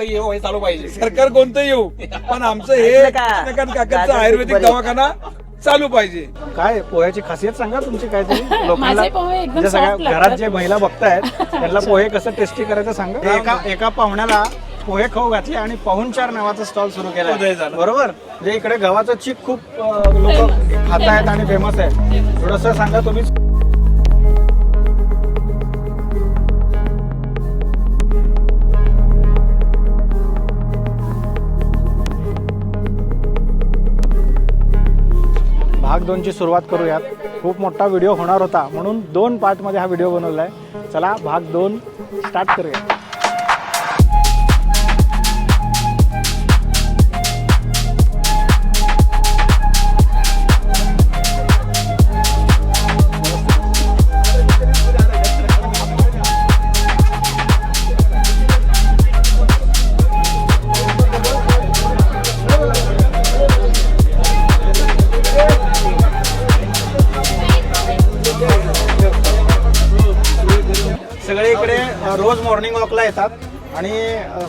कोणतं येऊ हे चालू पाहिजे. सरकार कोणतं येऊ? पण आमचं हे ऐकलं का? चंद्रकांत काकांचं आयुर्वेदिक बरे. दवाखाना चालू पाहिजे. काय पोह्याची खासियत सांगा तुमची काहीतरी लोकांना माझे पोहे एकदम जे सगळ्या soft लागतात. घरात जे महिला बघतायत त्यांना पोहे कसं टेस्टी करायचं सांगा? एका एका पाहुण्याला पोहे खाऊ घातले आणि पाहुणचार नावाचा स्टॉल सुरू केला. उदय झाला. बरोबर? जे इकडे गव्हाचं चीक खूप लोक खात आहेत आणि फेमस आहे थोडस सांगा तुम्ही. भाग दोनची सुरुवात करूयात. खूप मोठा व्हिडिओ होणार होता म्हणून दोन पार्टमध्ये हा व्हिडिओ बनवला आहे चला भाग दोन स्टार्ट करूया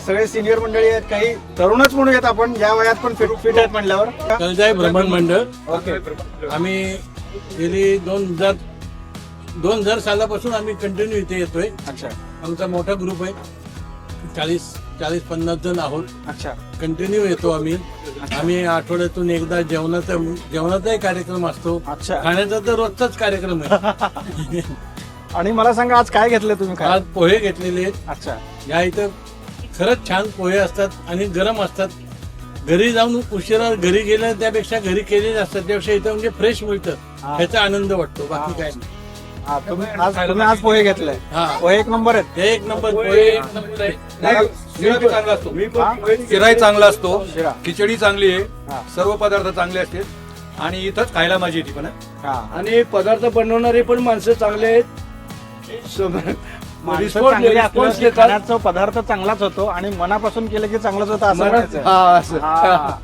सगळे सिनियर मंडळी आहेत काही तरुणच म्हणूयात आपण या वयात पण फिट फिट आहेत म्हणल्यावर. कलजाई भ्रमण मंडळ. ओके आम्ही गेली दोन हजार दोन हजार सालापासून आम्ही कंटिन्यू इथे येतोय. अच्छा. आमचा मोठा ग्रुप आहे. चाळीस चाळीस पन्नास जण आहोत. अच्छा. कंटिन्यू येतो आम्ही. आम्ही आठवड्यातून एकदा जेवणाचा जेवणाचाही कार्यक्रम असतो. अच्छा. खाण्याचा तर रोजचाच कार्यक्रम आहे. आणि मला सांगा आज काय घेतलं तुम्ही आज पोहे घेतलेले आहेत. अच्छा. या इथं खरंच छान पोहे असतात आणि गरम असतात. घरी जाऊन उशिरा घरी गेल्या त्यापेक्षा घरी केलेले असतात त्यापेक्षा इथं म्हणजे फ्रेश मिळतं. हा. ह्याचा आनंद वाटतो बाकी काय नाही. हा, तुम्ही आज तुम्ही आज पोहे घेतले. हा. पोहे एक नंबर आहेत. हे एक नंबर पोहे एक नंबर आहे शिरा बी चांगला असतो. हा? शिराही चांगला असतो. शिरा. खिचडी चांगली हा. आहे सर्व पदार्थ चांगले असतात आणि इथंच खायला मजा येते पण हा. आणि पदार्थ बनवणारे पण माणसं चांगले आहेत. सम- रिस्पॉन्स- चांगली की देतात. खाण्याचा पदार्थ चांगलाच होतो आणि मनापासून केलं की चांगलंच होतं असं म्हणायचं. हा, असं. हा.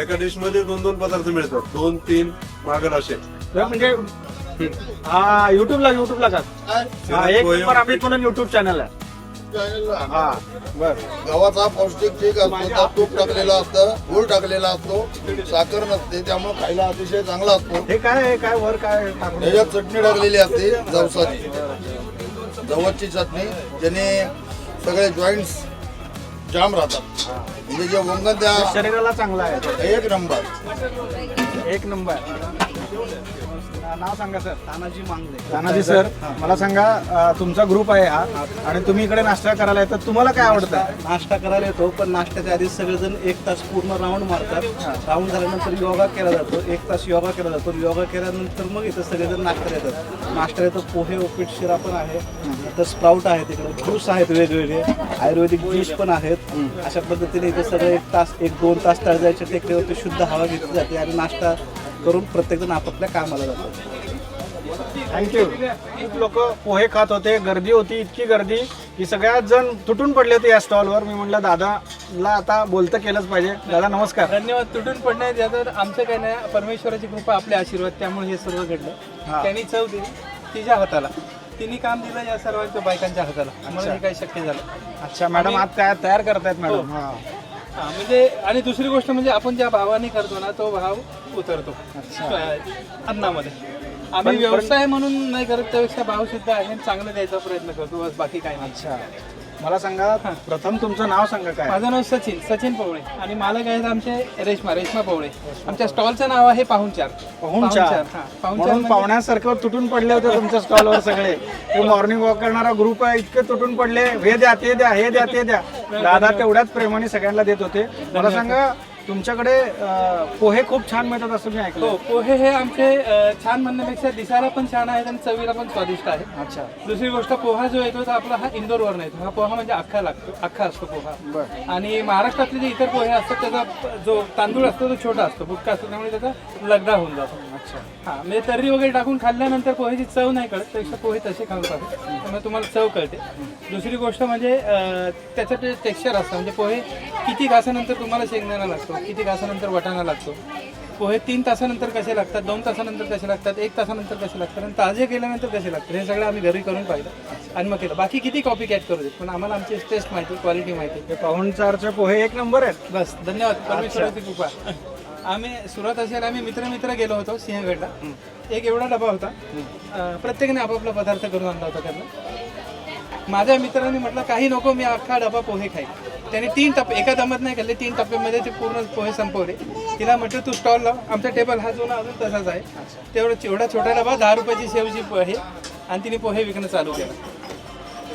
एका डिशमध्ये दोन दोन पदार्थ मिळतात. दोन तीन मागण असे. तर म्हणजे हा युट्यूबला युट्यूबला का हा एक नंबर युट्यूब चॅनल आहे हा बर. गव्हाचा पौष्टिक ठीक असतो त्यात तूप टाकलेला असतं गूळ टाकलेला असतो साखर नसते त्यामुळे खायला अतिशय चांगला असतो. हे काय आहे? काय वर काय टाकून त्याच्यात चटणी टाकलेली असते जवसाची. जवसची चटणी ज्याने सगळे जॉईंट्स जाम राहतात. म्हणजे जे वंगण त्या शरीराला चांगला आहे. एक नंबर. एक नंबर. नाव सांगा सर. तानाजी मांगले. तानाजी सर मला सांगा अं, तुमचा ग्रुप आहे हा आणि तुम्ही इकडे नाश्ता करायला येतात तुम्हाला काय आवडतं? नाश्ता करायला येतो पण नाश्त्याच्या आधी सगळेजण एक तास पूर्ण राऊंड मारतात. राऊंड झाल्यानंतर योगा केला जातो एक तास योगा केला जातो योगा केल्यानंतर मग इथं सगळेजण नाश्त्याला येतात. नाश्त्याला येतो पोहे उपीट शिरा पण आहे नंतर स्प्राऊट आहे तिकडे ज्यूस आहेत वेगवेगळे आयुर्वेदिक ज्यूस पण आहेत. अशा पद्धतीने इथे सगळं एक तास एक दोन तास तळजायच्या टेकडीवरती शुद्ध हवा घेतली जाते आणि नाश्ता करून प्रत्येकजण आपापल्या कामाला जातो थँक्यू खूप लोक पोहे खात होते गर्दी होती इतकी गर्दी की सगळ्यात जण तुटून पडले होते या स्टॉलवर मी म्हटलं दादाला आता बोलतं केलंच पाहिजे. दादा नमस्कार. धन्यवाद. तुटून पडण्यात याचं आमचं काही नाही परमेश्वराची कृपा आपले आशीर्वाद त्यामुळे हे सर्व घडलं. हा. त्यांनी चव दिली तिच्या हाताला. तिने काम दिलं या सर्वांच्या बायकांच्या हाताला. म्हणून हे काही शक्य झालं. अच्छा मॅडम आज तयार तयार करतायत मॅडम? हा म्हणजे आणि दुसरी गोष्ट म्हणजे आपण ज्या भावाने करतो ना तो भाव उतरतो. अं, अन्नामध्ये. आम्ही व्यवसाय म्हणून नाही करत त्यापेक्षा भाव सुद्धा आहे आणि चांगलं द्यायचा प्रयत्न करतो बस बाकी काही नाही. अच्छा. मला सांगा प्रथम तुमचं नाव सांगा काय? माझं नाव सचिन सचिन पवळे. आणि मालक आहेत आमचे रेश्मा रेश्मा पवळे. आमच्या स्टॉलचं नाव आहे पाहुणचार पाहुणचार म्हणून म्हणजे- पाहुण्यासारखं तुटून पडले होते तुमच्या स्टॉलवर सगळे. ते मॉर्निंग वॉक करणारा ग्रुप आहे इतके तुटून पडले. हे द्या ते द्या हे द्या ते द्या. दादा तेवढ्याच प्रेमाने सगळ्यांना देत होते. मला सांगा तुमच्याकडे अं, पोहे खूप छान मिळतात असं मी ऐकलं हो पोहे हे आमचे अ, छान म्हणण्यापेक्षा दिसायला पण छान आहेत आणि चवीला पण स्वादिष्ट आहे अच्छा. दुसरी गोष्ट पोहा जो येतो तो आपला हा इंदोरवरून येतो. हा पोहा म्हणजे अख्खा लागतो अख्खा असतो पोहा. आणि महाराष्ट्रातले जे इतर पोहे असतात त्याचा प- जो तांदूळ असतो तो छोटा असतो बुटका असतो त्यामुळे त्याचा लगदा होऊन जातो. अच्छा. हा म्हणजे तर्री वगैरे टाकून खाल्ल्यानंतर पोह्याची चव नाही कळत त्यापेक्षा पोहे तसे खाऊ पाहिजे त्यामुळे तुम्हाला चव कळते. दुसरी गोष्ट म्हणजे अ, त्याचं ते टेक्स्चर असतं. म्हणजे पोहे किती घासानंतर तुम्हाला शेंगदाणा लागतो किती घासानंतर वटाणा लागतो. पोहे तीन तासानंतर कसे लागतात दोन तासानंतर कसे लागतात एक तासानंतर कसे लागतात आणि ताजे केल्यानंतर कसे लागतात हे सगळं आम्ही घरी करून पाहिलं आणि मग केलं. बाकी किती कॉपी कॅट करू देत? पण आम्हाला आमची टेस्ट माहिती क्वालिटी माहिती. हे पाहुणचारचे पोहे एक नंबर आहेत. बस धन्यवाद. परमेश्वराची कृपा. आम्ही सुरुवात असेल आम्ही मित्र मित्र गेलो होतो सिंहगडला. एक एवढा डबा होता. अं, प्रत्येकाने आपापला पदार्थ करून आणला होता त्यांना. माझ्या मित्रांनी म्हटलं काही नको मी अख्खा डबा पोहे खाईन. त्याने तीन टप्पे एका दमात नाही खाल्ले तीन टप्प्यामध्ये ते पूर्ण पोहे संपवले. तिला म्हटलं तू स्टॉल लाव आमचा टेबल हा जुना अजून तसाच आहे. तेवढा एवढा छोटा डबा दहा रुपयाची शेवची पोहे. आणि तिने पोहे विकणं चालू केलं.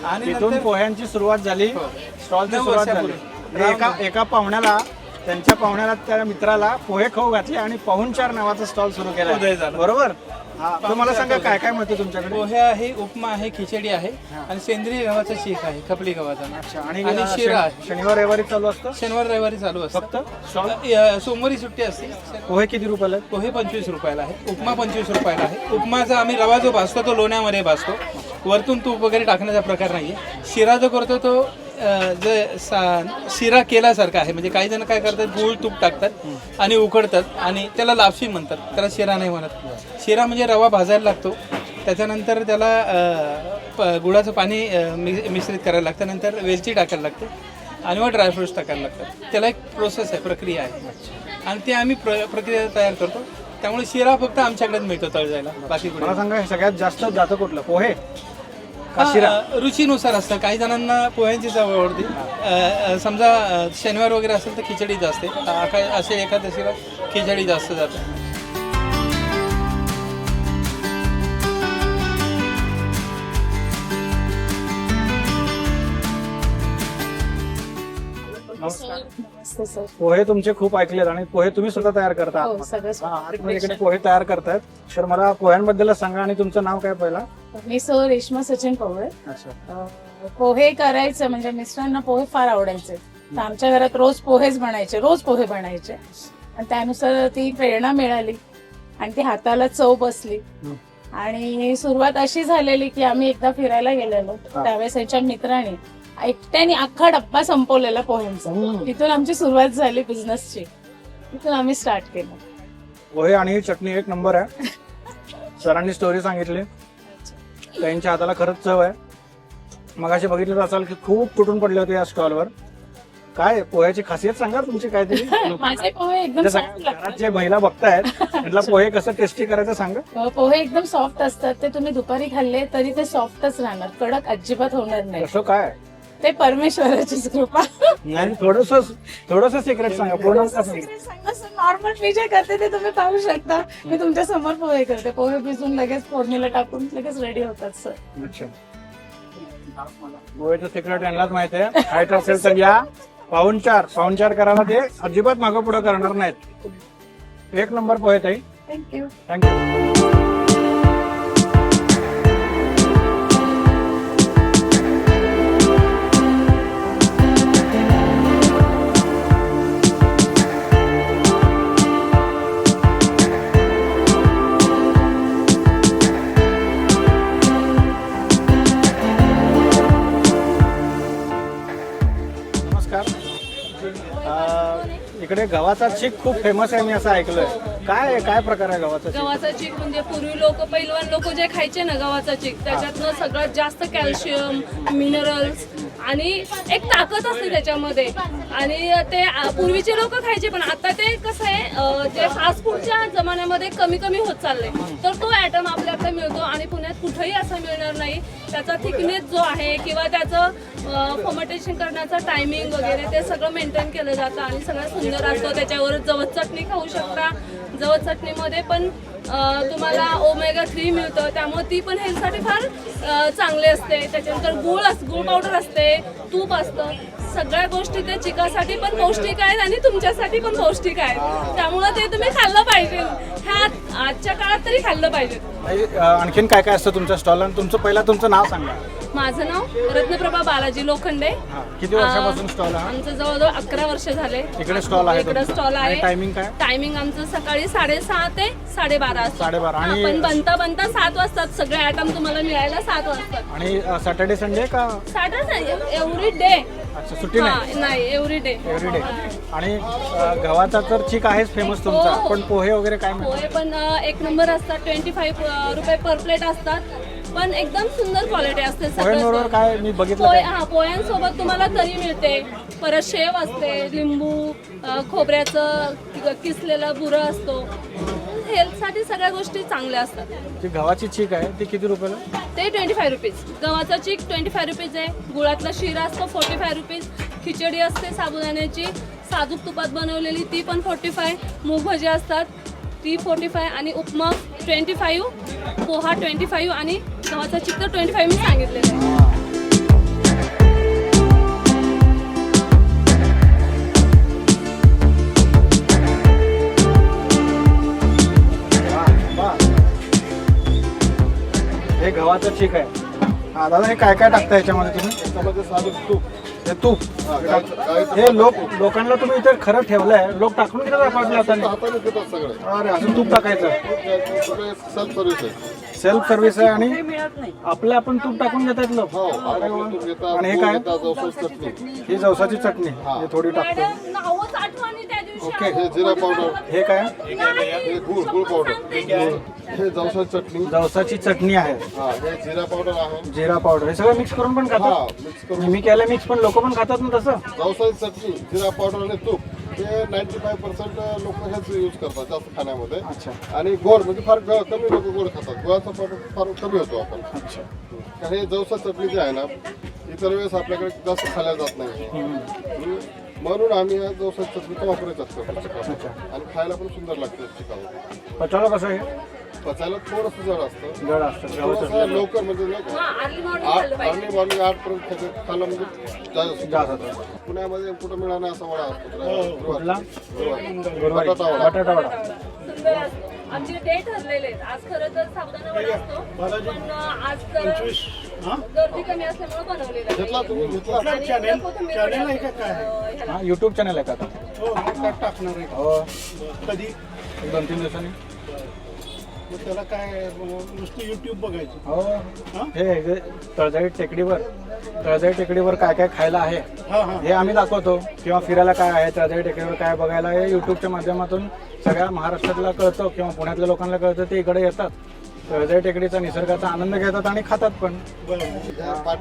आणि तिथून नंतर पोह्यांची सुरुवात झाली. स्टॉलची नऊ सुरुवात झाली. वर्षापूर्वी. एका एका पाहुण्याला त्यांच्या पाहुण्याला त्या मित्राला पोहे खाऊ घातले आणि पाहुणचार नावाचा स्टॉल सुरू केला उदय झाला. बरोबर? हा तर मला सांगा काय काय मिळतं तुमच्याकडे? पोहे आहे उपमा आहे खिचडी आहे आणि सेंद्रिय गव्हाचा शीख आहे खपली गव्हाचा. आणि शिरा आहे. शनि- शनिवार रविवारी चालू असतं? शनिवार रविवारी चालू असतं. फक्त? स्टॉल अ, सोमवारी सुट्टी असते. पोहे किती रुपयाला आहेत? पोहे पंचवीस रुपयाला आहे उपमा पंचवीस रुपयाला आहे. उपमाचा आम्ही रवा जो भाजतो तो लोण्यामध्ये भाजतो. वरतून तूप वगैरे टाकण्याचा प्रकार नाहीये. शिरा जो करतो तो जे सा- शिरा केल्यासारखा आहे. म्हणजे काही जण काय करतात गूळ तूप टाकतात आणि उकडतात आणि त्याला लापशी म्हणतात. त्याला शिरा नाही म्हणत. शिरा म्हणजे रवा भाजायला लागतो. त्याच्यानंतर त्याला गुळाचं पाणी मिश्रित करायला लागतं. नंतर वेलची टाकायला लागते आणि मग ड्रायफ्रुट्स टाकायला लागतात. त्याला एक प्रोसेस आहे प्रक्रिया आहे. आणि ते आम्ही प्र प्रक्रिया तयार करतो. त्यामुळे शिरा फक्त आमच्याकडेच मिळतो तळजायला. बाकी मला सांगा सगळ्यात जास्त जातं कुठलं? पोहे? हा, रुचीनुसार असतं. काही जणांना पोह्यांची चव आवडते. अ, अ, समजा अ, शनिवार वगैरे असेल तर खिचडी जास्त काय असे एकादशीला खिचडी जास्त जाते. नमस्ते सर. पोहे तुमचे खूप ऐकलेत आणि पोहे तुम्ही स्वतः तयार करता हो सगळं हा, इकडे पोहे तयार करतायत तर मला पोह्यांबद्दल सांगा आणि तुमचं नाव काय पहिला? मी सर रेश्मा सचिन अच्छा. अं, पोहे करायचं म्हणजे मिस्टरांना पोहे फार आवडायचे. तर आमच्या घरात रोज पोहेच बनायचे रोज पोहे बनायचे. आणि त्यानुसार ती प्रेरणा मिळाली आणि ती हाताला चव बसली. आणि सुरुवात अशी झालेली की आम्ही एकदा फिरायला गेलेलो. त्यावेळेस यांच्या मित्राने एकट्याने अख्खा डब्बा संपवलेला पोह्यांचा. तिथून आमची सुरुवात झाली बिझनेसची. तिथून आम्ही स्टार्ट केलं. पोहे आणि चटणी एक नंबर आहे. सरांनी स्टोरी सांगितली. त्यांच्या हाताला खरंच चव आहे. मगाशी बघितलं असाल की खूप तुटून पडले होते या स्टॉलवर काय पोह्याची खासियत सांगा तुमची माझे पोहे एकदम घरात जे महिला बघतायत त्यांना पोहे कसं टेस्टी करायचं सांगा? पोहे एकदम सॉफ्ट असतात. ते तुम्ही दुपारी खाल्ले तरी ते सॉफ्टच राहणार. कडक अजिबात होणार नाही. कसं काय? ते परमेश्वराचीच कृपा. नाही थोडस थोडस सिक्रेट सांगा सांगू. नॉर्मल मी जे करते ते तुम्ही पाहू शकता. मी तुमच्यासमोर पोहे करते. पोहे भिजून लगेच फोडणीला टाकून लगेच रेडी होतात सर अच्छा. गोव्याचं सिक्रेट यांनाच माहिती आहे. खायचं असेल तर या पाहुणचार पाहुणचार करायला ते. अजिबात मागं पुढे करणार नाहीत. एक नंबर पोहे ताई. थँक्यू थँक्यू गव्हाचा चीक खूप फेमस आहे मी असं ऐकलंय. काय काय प्रकार आहे गव्हाचा गव्हाचा चीक म्हणजे पूर्वी लोक पहिलवान लोक जे खायचे ना गव्हाचा चीक त्याच्यातनं सगळ्यात जास्त कॅल्शियम मिनरल्स आणि एक ताकद असते त्याच्यामध्ये. आणि ते आ, पूर्वीचे लोक खायचे पण आता ते कसं आहे अ, जे फास्ट फूडच्या जमान्यामध्ये कमी कमी होत चाललंय. तर तो ऍटम आपण मिळतो आणि पुण्यात कुठेही असा मिळणार नाही. त्याचा थिकनेस जो आहे किंवा त्याचं फॉमेटेशन करण्याचा टायमिंग वगैरे ते सगळं मेंटेन केलं जातं आणि सगळं सुंदर असतं. त्याच्यावर जवळ चटणी खाऊ शकता. जवळ चटणीमध्ये पण तुम्हाला ओमेगा थ्री मिळतं. त्यामुळे ती पण हेल्थसाठी फार चांगली असते. त्याच्यानंतर गुळ अस गुळ पावडर असते. तूप असतं. सगळ्या गोष्टी ते चिकासाठी पण पौष्टिक आहेत आणि तुमच्यासाठी पण पौष्टिक आहेत. त्यामुळे ते तुम्ही खाल्लं पाहिजे. ह्या आजच्या काळात तरी खाल्लं पाहिजे. अं, आणखीन काय काय असतं तुमच्या स्टॉलला आणि तुमचं पहिला तुमचं नाव सांगा. माझं नाव रत्नप्रभा बालाजी लोखंडे. हा, किती वर्षापासून स्टॉल हा? आमचं जवळजवळ अकरा वर्ष झाले. इकडे स्टॉल आहे इकडे तुमचा. स्टॉल आणि आहे टायमिंग काय? टायमिंग आमचं सकाळी साडेसहा ते साडेबारा असतं. साडेबारा. हा, आणि- पण बनता बनता सात वाजतात. सगळे आयटम तुम्हाला मिळायला सात वाजतात. आणि सॅटर्डे संडे का? सॅटर्डे एव्हरी डे अच्छा सुट्टी नाही? नाही एव्हरी डे आणि अ, गव्हाचा तर चीक आहेच फेमस तुमचा हो. पण पोहे वगैरे काय मिळतात पोहे पण अ, एक नंबर असतात ट्वेंटी फाईव्ह रुपये पर प्लेट असतात. पण एकदम सुंदर क्वालिटी असते पोह्यांबरोबर सगळं काय मी बघितलं पोहे काय? हा पोह्यांसोबत तुम्हाला तरी मिळते. परत शेव असते लिंबू अ, खोबऱ्याचं कि- किसलेला बुरं असतो. हेल्थसाठी सगळ्या गोष्टी चांगल्या असतात. जी गव्हाची चीक आहे ती किती रुपयाला? ते ट्वेंटी फाय रुपीज गव्हाचा चीक ट्वेंटी फाय रुपीज आहे. गुळातला शिरा असतो फोर्टी फाय रुपीज खिचडी असते साबुदाण्याची. साजूक तुपात बनवलेली ती पण फोर्टी फाय मूग भजी असतात ती फोर्टी फाय आणि upma twenty five poha twenty five आणि गव्हाचा चीक तर ट्वेंटी फाईव्ह मी सांगितलेलं आहे. हे गव्हाचं चीक आहे. हा दादा हे काय काय टाकता याच्यामध्ये तुम्ही? त्याच्यामध्ये साधं तूप. हे तूप. हा, गाईचं- गाईचं हे लोक लोकांना तुम्ही इथे खरं ठेवलंय. लोक टाकून घेतात आपापल्या हाताने. हाताने घेतात सगळे. अरे अजून तूप टाकायचं सगळे सेल्फ सर्व्हिस आहे सेल्फ सर्व्हिस आहे. आणि आपलं आपण तूप टाकून घेतात लोक. हो घेतात आणि हे काय? घेतात जवसाची चटणी. ही जवसाची चटणी. हे. थोडी टाकतो. मॅडम नावच आठवणी त्या दिवशी ओके हे जिरा पावडर हे काय? हे गुळ गुळ पावडर हे जवसाची चटणी. जवसाची चटणी आहे. हा हे जिरा पावडर आहे. जिरा पावडर हे सगळं मिक्स करून पण हा खातात? मिक्स करून मी केलं मिक्स पण लोक पण खातात ना तसं? जवसाची चटणी जिरा पावडर आणि तूप हे नाईन्टी फाय पर्सेंट लोक हेच यूज करतात जास्त खाण्यामध्ये. अच्छा. आणि गोड म्हणजे फार ग- कमी लोक गोड खातात. गोळाचा फार फार कमी होतो आपण. अच्छा. कारण हे जवसा चटणी जी आहे ना इतर वेळेस आपल्याकडे जास्त खाल्ल्या जात नाही. हम्म. म्हणून आम्ही या जवसा चटणीचा वापरच असतो. आणि खायला पण सुंदर लागते पचायला कसं आहे? पचायला थोडंसं जड असतं. जड असतं गव्हाचं थोडंसं लवकर म्हणजे नाही का? अर्ली मॉर्निंग आठ खाल्लं पाहिजे. अर्ली मॉर्निंग आठ पर्यंत खायचं- खाल्लं म्हणजे जास्त जास्त होतं. पुण्यामध्ये कुठं मिळणार नाही असा वडा असतो. कुठला? गुरुवारी. गुरुवारी. बटाटा वडा. बटाटा वडा. सुंदर असतो. आमचे डे ठरलेले आहेत. आज खरं तर साबुदाणा वडा असतो पण आज तर गर्दी कमी असल्यामुळे बनवलेला. हा युट्यूब चॅनल आहे का आता? टाकणार आहे. हो. कधी? दोन तीन दिवसांनी. त्याला काय नुसतं युट्यूब बघायचं. हो. हे? हे तळजाई टेकडीवर. तळजाई टेकडीवर काय काय खायला आहे हे आम्ही दाखवतो. किंवा फिरायला काय आहे तळजाई टेकडीवर काय बघायला हे युट्यूबच्या माध्यमातून सगळ्या महाराष्ट्रातला कळतं किंवा पुण्यातल्या लोकांना कळतं ते इकडे येतात. तळजाई टेकडीचा निसर्गाचा आनंद घेतात आणि खातात पण.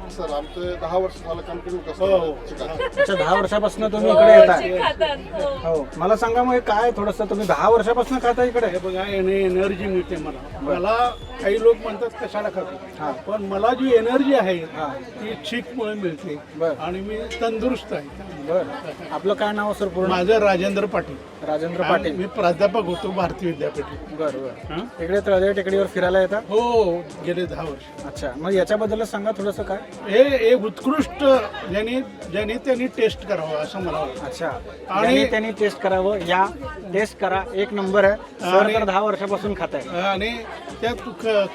सर आमचं दहा वर्ष झालं कंटिन्यू कसं चिकन अच्छा दहा वर्षापासून तुम्ही इकडे येताय. चिक खातात हो. हो मला सांगा मग हे काय थोडस तुम्ही दहा वर्षापासून खाता इकडे? हे बघा एनर्जी मिळते मला. मला काही लोक म्हणतात कशाला हा. खातो पण मला जी एनर्जी आहे हा. ती चीकमुळे मिळते. बर. आणि मी तंदुरुस्त आहे. बर. आपलं काय नाव सर पूर्ण? माझं राजेंद्र पाटील. राजेंद्र पाटील. मी प्राध्यापक होतो भारतीय विद्यापीठात बर बर? इकडे तळजाई टेकडीवर फिरायला येतात? हो गेले दहा वर्ष. अच्छा. मग याच्याबद्दलच सांगा थोडंसं काय? हे एक उत्कृष्ट ज्यांनी ज्यांनी त्यांनी टेस्ट करावं असं मला वाटतं. अच्छा. आणि- त्यांनी टेस्ट करावं या टेस्ट करा. एक नंबर आहे. सर आणि- तर दहा वर्षापासून खात आहे आणि त्यात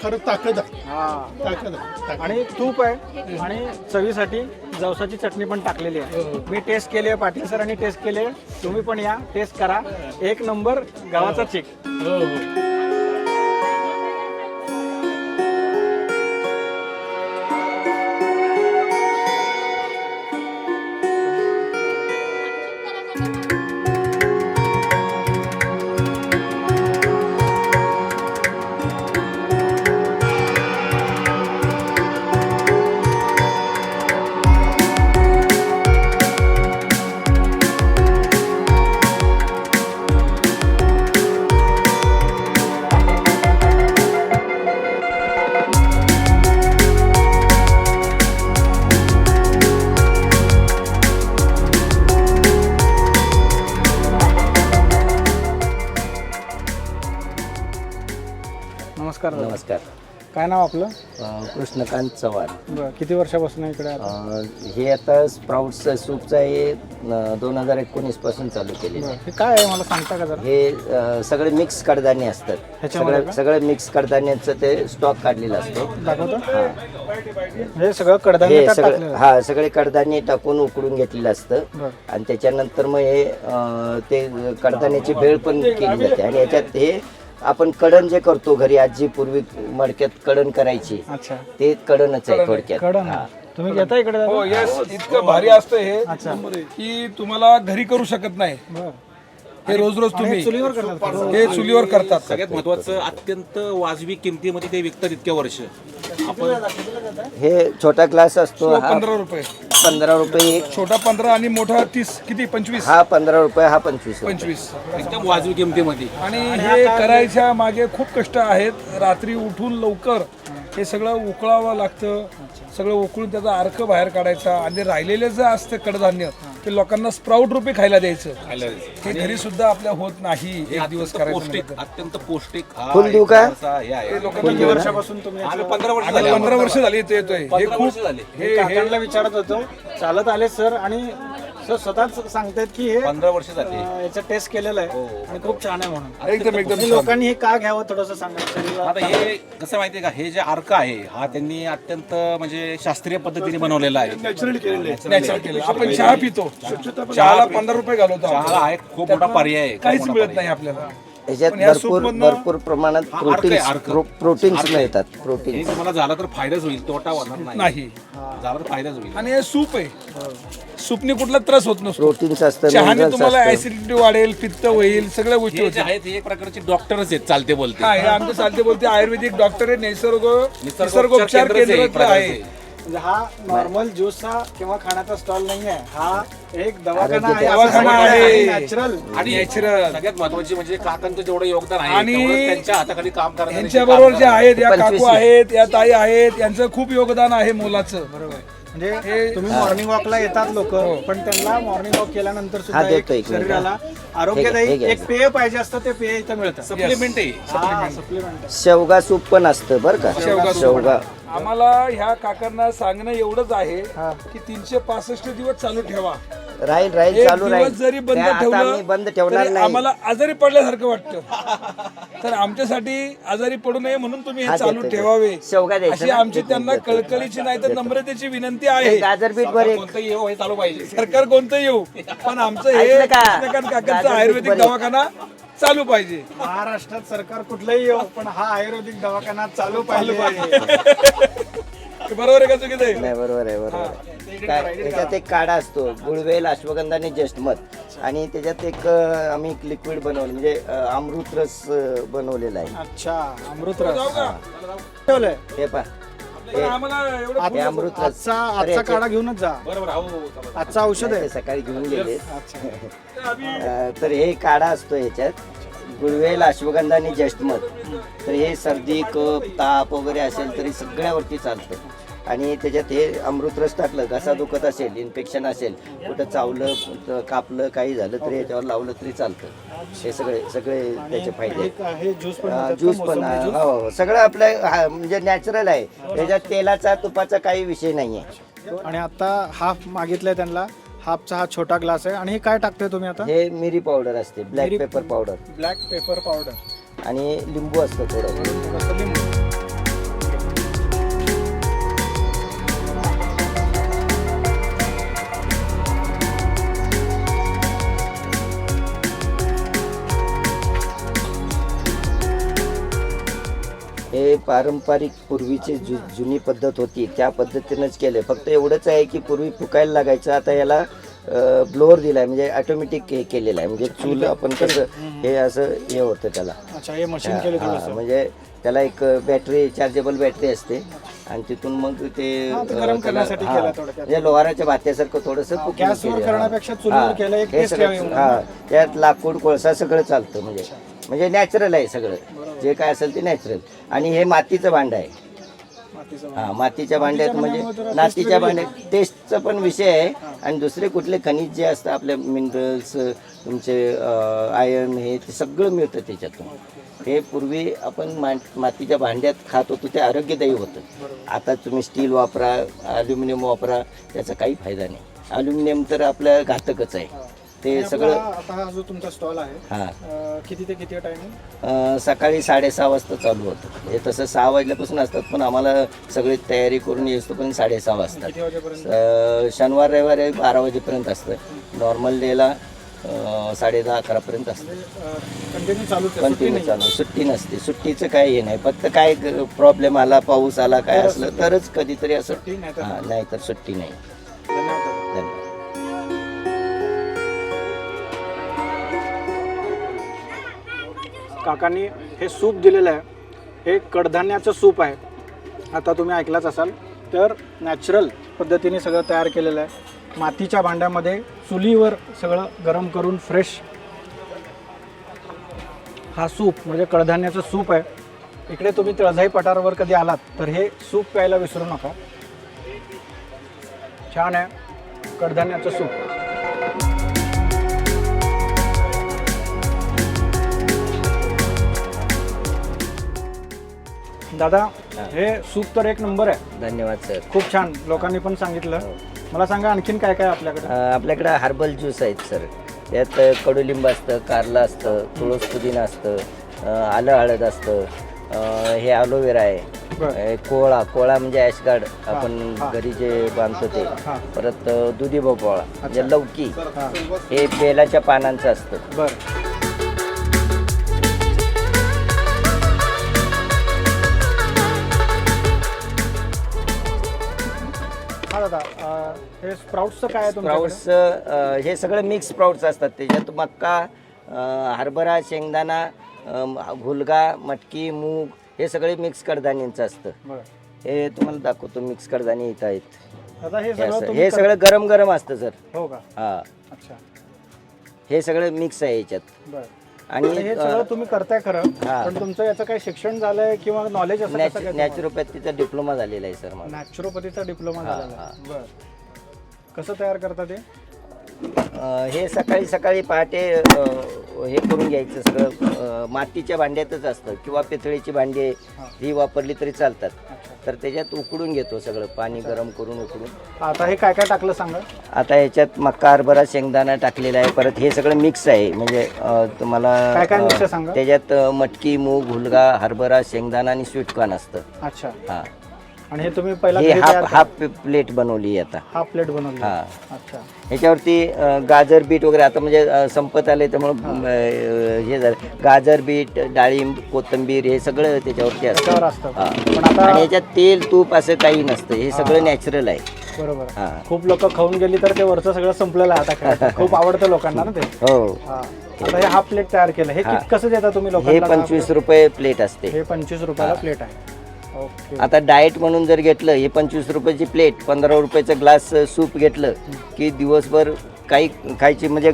खरं ताकद आहे. हा. ताकद आहे ताकद. आणि तूप आहे आणि चवीसाठी जवसाची चटणी पण टाकलेली आहे. हो. मी टेस्ट केली आहे पाटील सरांनी टेस्ट केली आहे. तुम्ही पण या टेस्ट करा. एक नंबर गावाचा चिक. हो हो. नमस्कार दादा. नमस्कार. काय नाव आपलं? अ, कृष्णकांत चव्हाण. बरं किती वर्षापासून इकडे अ, हे आता स्प्राउट्स सूपचं हे दोन हजार एकोणीसपासून चालू बरं हे काय आहे मला सांगता का जरा? हे अ, सगळे मिक्स कडधान्य असतात. ह्याच्यामध्ये सगळं सगळं मिक्स कडधान्याचं ते स्टॉक काढलेला असतो. दाखवतो. हा. सगळं कडधान्य हे त्यात सगळं टाकलेलं. हा सगळे कडधान्य टाकून उकडून घेतलेलं असतं. बरं. आणि त्याच्यानंतर मग हे अ, ते कडधान्याची भेळ पण केली जाते. आणि याच्यात हे आपण कडण जे करतो घरी आजी पूर्वी मडक्यात कडण करायची अच्छा ते कडणच आहे थोडक्यात कडण हा. तुम्ही घेता इकडे हो? येस इतकं भारी असतं हे. की तुम्हाला घरी करू शकत नाही बरं. हे रोज रोज तुम्ही हे चुलीवर करतात का? हे चुलीवर करतात सगळ्यात महत्वाचं अत्यंत वाजवी किमतीमध्ये ते विकतात इतक्या वर्ष हे छोटा ग्लास असतो हा पंधरा रुपये. पंधरा रुपये एक. छोटा पंधरा आणि मोठा तीस किती? पंचवीस? हा पंधरा रुपये हा पंचवीस रुपये. पंचवीस. एकदम वाजवी किमतीमध्ये. आणि हे करायच्या मागे खूप कष्ट आहेत. रात्री उठून लवकर हे सगळं उकळावं लागतं. सगळं उकळून त्याचा अर्क बाहेर काढायचा. आणि राहिलेले जे असतं कडधान्य ते लोकांना स्प्राऊट रूपी खायला द्यायचं. हे घरी सुद्धा आपल्या होत नाही एक दिवस करायचं पौष्टिक. अत्यंत पौष्टिक हा फुल देऊ का? प्रकारचा हे आहे किती वर्षापासून तुम्ही आम्ही पंधरा वर्ष झाले. पंधरा वर्ष झाली इथे येतोय. हे पंधरा खूप वर्ष झाले. हे काकांना विचारत होतो चालत आले सर आणि सर स्वतःच सांगतायत की हे पंधरा वर्ष झाले. अं, याचं टेस्ट केलेलं आहे आणि खूप छान आहे म्हणून. एकदम एकदम छान. लोकांनी हे का घ्यावं थोडंसं सांगायचं शरीराला आता हे कसं माहितीये का? हे जे अर्क आहे हा त्यांनी अत्यंत म्हणजे शास्त्रीय पद्धतीने बनवलेला आहे. नॅचरल केलं आपण चहा पितो. चहाला पंधरा रुपये घालवतो आपण. चहा हा एक खूप मोठा पर्याय आहे काहीच मिळत. नाही आपल्याला. याच्यात पण भरपूर सूपमधनं- भरपूर प्रमाणात हा, अर्क आहे, प्रोटीन्स अर्क. मिळतात हे प्रोटीन्स. तुम्हाला झाला तर फायदाच होईल तोटा होणार नाही. नाही. झाला तर फायदाच होईल. आणि हे सूप आहे. सूपने कुठला त्रास होत नसतो. प्रोटीन्स असतं चहाने मिनरल्स तुम्हाला असतं. ऍसिडिटी वाढेल पित्त होईल सगळ्या गोष्टी हे जे होतील. आहेत हे एक प्रकारचे डॉक्टरच आहेत चालते बोलते. हा हे आमचे चालते बोलते आयुर्वेदिक डॉक्टर आहे निसर्ग निसर्गोपचार केंद्रच आहे. म्हणजे हा नॉर्मल ज्यूसचा किंवा खाण्याचा स्टॉल नाही आहे हा एक दवाखाना आहे. दवाखाना आहे. नॅचरल आणि नॅचरल सगळ्यात महत्वाची म्हणजे काकांचं जेवढं योगदान आहे आणि तेवढं त्यांच्या हाताखाली काम करणारे यांच्या जे बरोबर जे आहेत या पंचवीस काकू आहेत या ताई आहेत यांचं खूप योगदान आहे मोलाचं. म्हणजे हे- तुम्ही मॉर्निंग वॉकला येतात लोक पण त्यांना मॉर्निंग वॉक केल्यानंतर हा, सुद्धा एक देतो एक मिनिट. शरीराला हे घ्या, आरोग्यदायी हे घ्या. एक पेय पाहिजे असतं ते पेय इथं मिळतं. सप्लिमेंट आहे. सप्लिमेंट शेवगा सूप पण असतं बरं का? शेवगा सूप. शेवगा. आम्हाला ह्या काकांना सांगणं एवढंच आहे की तीनशे पासष्ट दिवस चालू ठेवा. राहील राहील एक चालू दिवस राहील. जरी बंद त्या आता आम्ही बंद ठेवलं ठेवणार तरी नाही. आम्हाला आजारी पडल्यासारखं वाटतं. तर आमच्यासाठी आजारी पडू नये म्हणून तुम्ही हे चालू ठेवावे. शेवगा द्यायचं अशी ना? आमची त्यांना. कळकळीची नाही तर नम्रतेची विनंती आहे. वर एक. कोणतंही येऊ हे चालू पाहिजे. सरकार कोणतं येऊ? पण आमचं हे ऐकलं का? कृष्णकांत काकांचा गाजर आयुर्वेदिक. दवाखाना चालू पाहिजे. महाराष्ट्रात सरकार कुठलंही येऊ पण हा आयुर्वेदिक दवाखाना चालू पाहिजे. हे बरोबर आहे का चुकीचं आहे? नाही बरोबर आहे बरोबर आहे. काय त्याच्यात एक काढा असतो गुळवेल अश्वगंधा आणि जस्टमध आणि त्याच्यात एक अं, आम्ही एक लिक्विड बनवलं म्हणजे अं, अमृत रस अं, बनवलेला आहे. अच्छा का? ठेवलंय. हे पा तर आम्हाला एवढं हे अमृत रस आजचा आजचा काढा घेऊनच जा. बरोबर हो आजचा औषध आहे. सकाळी घेऊन गेले अच्छा. तर हे काढा असतो याच्यात. गुळवेल अश्वगंधा आणि जस्टमध. तर हे सर्दी कप ताप वगैरे असेल तरी सगळ्यावरती चालतं. आणि त्याच्यात हे अमृतरस टाकलं घसा दुखत असेल इन्फेक्शन असेल कुठं चावलं कुठं कापलं काही झालं तरी याच्यावर लावलं तरी चालतं. हे सगळे सगळे त्याचे फायदे ज्यूस पण हा? हो. सगळं आपलं हा, म्हणजे नॅचरल आहे. त्याच्यात तेलाचा तुपाचा काही विषय नाहीये. आणि आता हाफ मागितलंय त्यांना. हाफचा हा छोटा ग्लास आहे. आणि हे काय टाकतोय तुम्ही आता? हे मिरी पावडर असते. Black pepper powder. Black pepper powder. आणि लिंबू असतं थोडं. लिंबू पारंपरिक पूर्वीची जु जुनी पद्धत होती त्या पद्धतीनंच केलं फक्त एवढंच आहे की पूर्वी फुकायला लागायचं आता याला ब्लोअर दिलाय म्हणजे ऑटोमॅटिक हे केलेलं आहे. म्हणजे चूल आपण कसं हे असं हे होतं त्याला. हे म्हणजे त्याला एक बॅटरी चार्जेबल बॅटरी असते. आणि तिथून मग ते. म्हणजे लोहाराच्या भात्यासारखं थोडस केलं. हा. त्यात लाकूड कोळसा सगळं चालतं म्हणजे. म्हणजे नॅचरल आहे सगळं. जे काय असेल ते नॅचरल आणि हे मातीचं भांड आहे. हा मातीच्या भांड्यात म्हणजे taste भांड्यात टेस्टचा पण विषय आहे. आणि दुसरे कुठले खनिज जे असतात आपल्या मिनरल्स तुमचे आयर्न हे ते सगळं मिळतं त्याच्यातून. हे पूर्वी आपण मा मातीच्या भांड्यात खात होतो ते आरोग्यदायी होतं. आता तुम्ही स्टील वापरा अल्युमिनियम वापरा त्याचा काही फायदा नाही. अल्युमिनियम तर आपलं घातकच आहे. ते आणि आपला सगळं आता हा जो तुमचा स्टॉल आहे हां. अं, किती ते किती टाइमिंग अ, सकाळी साडेसहा वाजता चालू होतं. हे तसं सहा वाजल्यापासून असतात पण आम्हाला सगळी तयारी करून येतो पण साडेसहा वाजतात किती वाजेपर्यंत? अ, शनिवार रविवारी बारा वाजेपर्यंत असतं. नॉर्मल डेला अं, साडे दहा अकरापर्यंत असतं. कंटिन्यू चालू कंटिन्यू चालू सुट्टी नसते. सुट्टीचं काय हे नाही. फक्त काय प्रॉब्लेम आला पाऊस आला काय असलं तरच कधीतरी असं हा नाही तर सुट्टी नाही. धन्यवाद. काकांनी हे सूप दिलेलं आहे. हे कडधान्याचं सूप आहे. आता तुम्ही ऐकलाच असाल. तर नॅचरल पद्धतीने सगळं तयार केलेलं आहे. मातीच्या भांड्यामध्ये चुलीवर सगळं गरम करून फ्रेश हा सूप म्हणजे कडधान्याचं सूप आहे. इकडे तुम्ही तळजाई पठारावर कधी आलात तर हे सूप प्यायला विसरू नका. छान आहे. कडधान्याचं सूप. दादा हे सूप तर एक नंबर आहे. धन्यवाद सर. खूप छान. लोकांनी पण सांगितलं. मला सांगा आणखीन काय काय आपल्याकडे? आपल्याकडे हर्बल ज्यूस आहेत सर. त्यात कडुलिंब असतं कारलं असतं तुळस पुदिना असतं आलं हळद असतं हे अलोवेरा आहे. कोळा कोळा म्हणजे ॲशगार्ड आपण घरी जे बांधतो ते. परत दुधी भोपळा म्हणजे लौकी हे बेलाच्या पानांचं असतं. बरं. स्प्राउट्सचं काय आहे तुमच्याकडे? स्प्राउट्स हे सगळे मिक्स स्प्राउट्स असतात. त्याच्यात मक्का अं, हरभरा शेंगदाणा अं, हुलगा मटकी मूग हे सगळे मिक्स कडधान्यांचं असतं. बरं. हे तुम्हाला दाखवतो मिक्स कडधान्य इथं आहेत. आता हे हे सगळं असं- तुम्ही हे कर- सगळं गरम गरम असतं सर. हो का? हा. अच्छा. हे सगळं मिक्स आहे याच्यात. बरं. आणि हे सगळं तुम्ही करताय खरं हा. पण तुमचं याचं काही शिक्षण झालंय किंवा नॉलेज असं कसं काय नॅचरोपॅथीचा डिप्लोमा झालेला आहे सर मला नॅचरोपॅथीचा डिप्लोमा हा, झालेला. आहे. बरं. कसं तयार करता ते? अं, हे सकाळी सकाळी पहाटे अं, हे करून घ्यायचं सगळं. अं, मातीच्या भांड्यातच असतं किंवा पितळीची भांडी ही. वापरली तरी चालतात. तर त्याच्यात उकडून घेतो सगळं पाणी गरम करून उकडून. आता हे काय काय टाकलं सांगा? आता याच्यात मक्का हरभरा शेंगदाणा टाकलेला आहे. परत हे सगळं मिक्स आहे. म्हणजे अं, तुम्हाला काय काय mix आहे अं, सांगा? त्याच्यात अं, मटकी मूग हुलगा हरभरा शेंगदाणा आणि स्वीटकॉर्न असतं. अच्छा. हा. आणि हे तुम्ही पहिला हे हाफ तयार हाफ प्लेट बनवली आता. हाफ प्लेट बनवली हा. अच्छा. ह्याच्यावरती अं, गाजर बीट वगैरे आता म्हणजे अं, संपत आले त्यामुळे हे. झालं. गाजर बीट डाळिंब कोथिंबीर हे सगळं त्याच्यावरती त्याच्यावर असतं. असतं हा. पण आता आणि याच्यात तेल तूप असं काही नसतं. हे सगळं नॅचरल आहे. बरोबर. हा. खूप लोक खाऊन गेली तर ते वरचं सगळं संपलेलं आहे आता खायचं. खूप आवडतं लोकांना ना ते. हो. हा. आता हे हाफ प्लेट तयार केलं. हे हा. कित कसं देता तुम्ही हे लोकांना? पंचवीस रुपये प्लेट असते. हे पंचवीस रुपयाला प्लेट आहे. आता डाएट म्हणून जर घेतलं हे पंचवीस रुपयाची प्लेट पंधरा रुपयाचा ग्लास सूप घेतलं की दिवसभर काही खायची म्हणजे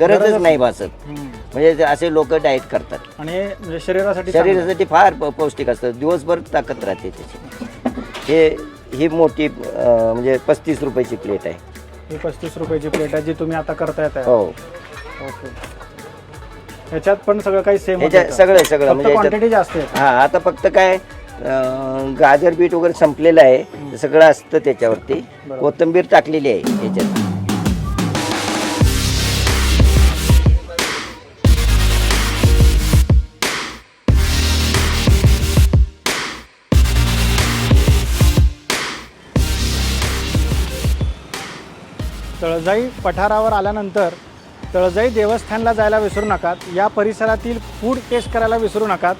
गरजच नाही भासत. म्हणजे असे लोक डाएट करतात. आणि म्हणजे शरीरासाठी. शरीरासाठी फार पौष्टिक असतं. दिवसभर ताकद राहते त्याची. हे ही मोठी म्हणजे पस्तीस रुपयाची प्लेट आहे. ही पस्तीस रुपयाची प्लेट आहे जी तुम्ही आता करताय तयार. हो. ओके ह्याच्यात पण सगळं काही सेम सगळं सगळं. म्हणजे क्वांटिटी जास्त आहे. हा आता फक्त काय अं, गाजर बीट वगैरे संपलेलं आहे. ते सगळं असतं त्याच्यावरती. कोथिंबीर टाकलेली आहे त्याच्यात तळजाई पठारावर आल्यानंतर तळजाई देवस्थानला जायला विसरू नकात. या परिसरातील फूड टेस्ट करायला विसरू नकात.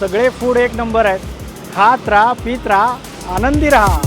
सगळे फूड एक नंबर आहेत. खात राहा पित राहा आनंदी राहा.